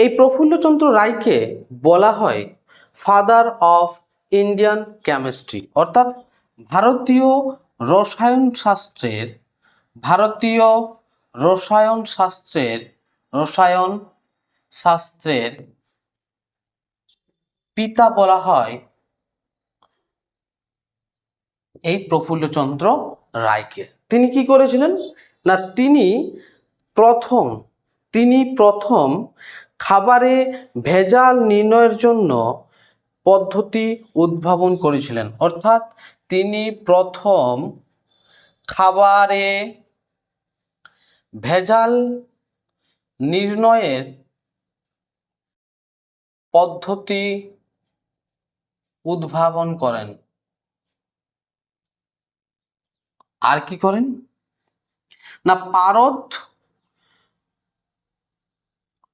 এই প্রফুল্লচন্দ্র রায়কে বলা হয় ফাদার অফ ইন্ডিয়ান কেমিস্ট্রি অর্থাৎ ভারতীয় রসায়ন শাস্ত্রের ভারতীয় রসায়ন শাস্ত্রের রসায়ন শাস্ত্রের পিতা বলা হয় এই প্রফুল্লচন্দ্র রায়কে। তিনি কি করেছিলেন? না, তিনি প্রথম তিনি প্রথম খাবারে ভেজাল নির্ণয়ের জন্য পদ্ধতি উদ্ভাবন করেছিলেন। অর্থাৎ তিনি প্রথম খাবারে ভেজাল নির্ণয়ের পদ্ধতি উদ্ভাবন করেন। আর কি করেন? না, পারদ